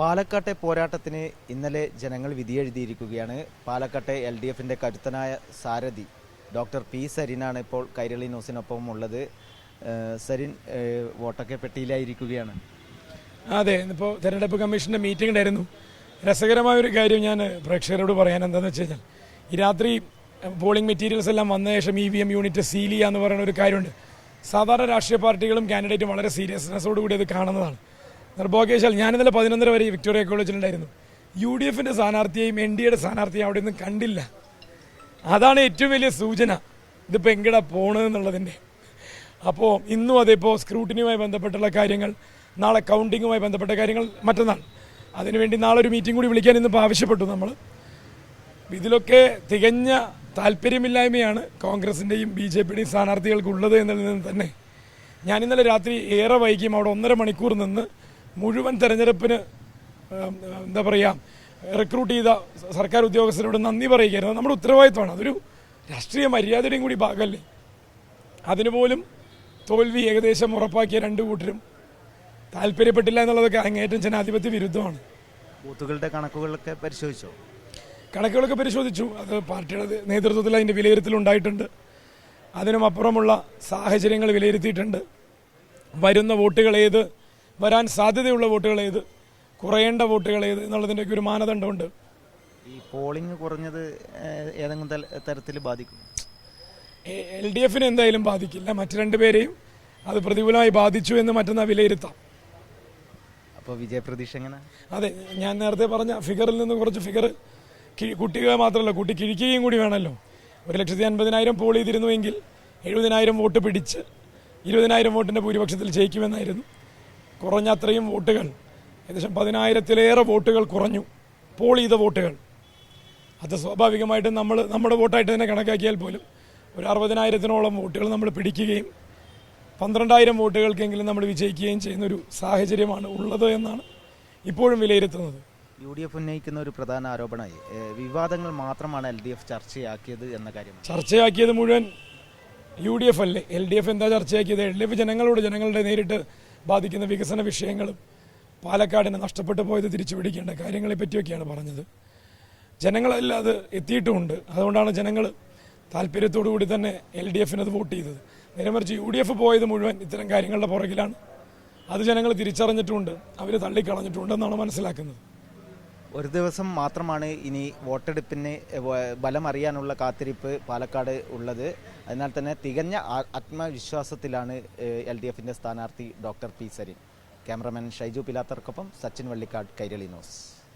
പാലക്കാട്ടെ പോരാട്ടത്തിന് ഇന്നലെ ജനങ്ങൾ വിധിയെഴുതിയിരിക്കുകയാണ്. പാലക്കാട്ടെ എൽ ഡി എഫിന്റെ കരുത്തനായ സാരഥി ഡോക്ടർ പി സരിനാണ് ഇപ്പോൾ കൈരളി ന്യൂസിനൊപ്പം ഉള്ളത്. സരിൻ വോട്ടൊക്കെ പെട്ടിയിലായിരിക്കുകയാണ്. അതെ ഇന്നിപ്പോൾ തെരഞ്ഞെടുപ്പ് കമ്മീഷന്റെ മീറ്റിംഗ് ഉണ്ടായിരുന്നു. രസകരമായ ഒരു കാര്യം ഞാൻ പ്രേക്ഷകരോട് പറയാൻ എന്താണെന്ന് വെച്ച് കഴിഞ്ഞാൽ ഈ രാത്രി പോളിംഗ് മെറ്റീരിയൽസ് എല്ലാം വന്ന ശേഷം E V M unit seal ചെയ്യുക എന്ന് പറയുന്ന ഒരു കാര്യമുണ്ട്. സാധാരണ രാഷ്ട്രീയ പാർട്ടികളും കാൻഡിഡേറ്റും വളരെ സീരിയസ്നെസ്സോടുകൂടി അത് കാണുന്നതാണ്. നിർഭാഗ്യവശാൽ ഞാൻ ഇന്നലെ പതിനൊന്നര വരെ വിക്ടോറിയ കോളേജിലുണ്ടായിരുന്നു യു ഡി എഫിന്റെ സ്ഥാനാർത്ഥിയെയും എൻ ഡി എയുടെ സ്ഥാനാർത്ഥിയും അവിടെ ഒന്നും കണ്ടില്ല. അതാണ് ഏറ്റവും വലിയ സൂചന. ഇതിപ്പോൾ എങ്ങടാ പോണതെന്നുള്ളതിന്റെ അപ്പോൾ ഇന്നും അതിപ്പോൾ സ്ക്രൂട്ടിനിയുമായി ബന്ധപ്പെട്ടുള്ള കാര്യങ്ങൾ നാളെ കൗണ്ടിങ്ങുമായി ബന്ധപ്പെട്ട കാര്യങ്ങൾ മറ്റന്നാൾ. അതിനുവേണ്ടി നാളെ ഒരു മീറ്റിംഗ് കൂടി വിളിക്കാൻ ഇന്നിപ്പോൾ ആവശ്യപ്പെട്ടു നമ്മൾ ഇതിലൊക്കെ തികഞ്ഞ താല്പര്യമില്ലായ്മയാണ് കോൺഗ്രസിന്റെയും ബി ജെ പിയുടെയും സ്ഥാനാർത്ഥികൾക്കുള്ളത് എന്നതിൽ നിന്ന് തന്നെ. ഞാൻ ഇന്നലെ രാത്രി ഏറെ വൈകിയും അവിടെ ഒന്നര മണിക്കൂർ നിന്ന് മുഴുവൻ തെരഞ്ഞെടുപ്പിന് എന്താ പറയുക റിക്രൂട്ട് ചെയ്ത സർക്കാർ ഉദ്യോഗസ്ഥരോട് നന്ദി പറയുകയായിരുന്നു. നമ്മുടെ ഉത്തരവാദിത്വമാണ്. അതൊരു രാഷ്ട്രീയ മര്യാദയുടെയും കൂടി ഭാഗമല്ലേ? അതിനുപോലും തോൽവി ഏകദേശം ഉറപ്പാക്കിയ രണ്ട് കൂട്ടരും താല്പര്യപ്പെട്ടില്ല എന്നുള്ളതൊക്കെ അങ്ങേറ്റം ജനാധിപത്യ വിരുദ്ധമാണ്. ബൂത്തുകളുടെ കണക്കുകളൊക്കെ പരിശോധിച്ചോ? കണക്കുകളൊക്കെ പരിശോധിച്ചു. അത് പാർട്ടിയുടെ നേതൃത്വത്തിൽ അതിന്റെ വിലയിരുത്തലുണ്ടായിട്ടുണ്ട് അതിനും അപ്പുറമുള്ള സാഹചര്യങ്ങൾ വിലയിരുത്തിയിട്ടുണ്ട്. വരുന്ന വോട്ടുകൾ ഏത് വരാൻ സാധ്യതയുള്ള വോട്ടുകൾ ഏത്? കുറയേണ്ട വോട്ടുകൾ ഏത്? എന്നുള്ളതിന്റെയൊക്കെ ഒരു മാനദണ്ഡമുണ്ട്. ഈ പോളിംഗ് കുറഞ്ഞത് ഏതെങ്കിലും തരത്തിൽ ബാധിക്കും? എൽ ഡി എഫിനെ എന്തായാലും ബാധിക്കില്ല. മറ്റു രണ്ടുപേരെയും അത് പ്രതികൂലമായി ബാധിച്ചു എന്ന് മറ്റൊന്നാ വിലയിരുത്താം. അപ്പോൾ വിജയപ്രതീക്ഷ എങ്ങനെ? അതെ ഞാൻ നേരത്തെ പറഞ്ഞ ഫിഗറിൽ നിന്ന് കുറച്ച് ഫിഗർ കുട്ടികൾ മാത്രമല്ല കുട്ടി കിഴിക്കുകയും കൂടി വേണമല്ലോ. ഒരു ലക്ഷത്തി അൻപതിനായിരം പോൾ ചെയ്തിരുന്നുവെങ്കിൽ എഴുപതിനായിരം വോട്ട് പിടിച്ച് ഇരുപതിനായിരം വോട്ടിന്റെ ഭൂരിപക്ഷത്തിൽ ജയിക്കുമെന്നായിരുന്നു. കുറഞ്ഞ അത്രയും വോട്ടുകൾ. ഏകദേശം പതിനായിരത്തിലേറെ വോട്ടുകൾ കുറഞ്ഞു. പോൾ ചെയ്ത വോട്ടുകൾ. അത് സ്വാഭാവികമായിട്ടും നമ്മൾ നമ്മുടെ വോട്ടായിട്ട് തന്നെ കണക്കാക്കിയാൽ പോലും ഒരു അറുപതിനായിരത്തിനോളം വോട്ടുകൾ നമ്മൾ പിടിക്കുകയും പന്ത്രണ്ടായിരം വോട്ടുകൾക്കെങ്കിലും നമ്മൾ വിജയിക്കുകയും ചെയ്യുന്ന ഒരു സാഹചര്യമാണ് ഉള്ളത് എന്നാണ് ഇപ്പോഴും വിലയിരുത്തുന്നത്. യു ഡി എഫ് ഉന്നയിക്കുന്ന ഒരു പ്രധാന ആരോപണമായി വിവാദങ്ങൾ മാത്രമാണ് എൽ ഡി എഫ് ചർച്ചയാക്കിയത് എന്ന കാര്യം ചർച്ചയാക്കിയത് മുഴുവൻ യു ഡി എഫ് അല്ലേ? എൽ ഡി എഫ് എന്താ ചർച്ചയാക്കിയത്? എൽ ഡി എഫ് ജനങ്ങളോട് ജനങ്ങളുടെ നേരിട്ട് ബാധിക്കുന്ന വികസന വിഷയങ്ങളും പാലക്കാടിന് നഷ്ടപ്പെട്ടു പോയത് തിരിച്ചു പിടിക്കേണ്ട കാര്യങ്ങളെ പറ്റിയൊക്കെയാണ് പറഞ്ഞത്. ജനങ്ങളെല്ലാം അത് എത്തിയിട്ടുമുണ്ട്. അതുകൊണ്ടാണ് ജനങ്ങൾ താല്പര്യത്തോടു കൂടി തന്നെ എൽ ഡി എഫിന് അത് വോട്ട് ചെയ്തത്. നേരെ മറിച്ച് യു ഡി എഫ് പോയത് മുഴുവൻ ഇത്തരം കാര്യങ്ങളുടെ പുറകിലാണ്. അത് ജനങ്ങൾ തിരിച്ചറിഞ്ഞിട്ടുമുണ്ട് അവർ തള്ളിക്കളഞ്ഞിട്ടുണ്ടെന്നാണ് മനസ്സിലാക്കുന്നത്. ഒരു ദിവസം മാത്രമാണ് ഇനി വോട്ടെടുപ്പിന് ബലം അറിയാനുള്ള കാത്തിരിപ്പ് പാലക്കാട് ഉള്ളത്. അതിനാൽ തന്നെ തികഞ്ഞ ആത്മവിശ്വാസത്തിലാണ് എൽ ഡി എഫിന്റെ സ്ഥാനാർത്ഥി doctor P Sarin. Cameraman Shaiju പിലാത്തർക്കൊപ്പം Sachin Vallikkad Kairali news.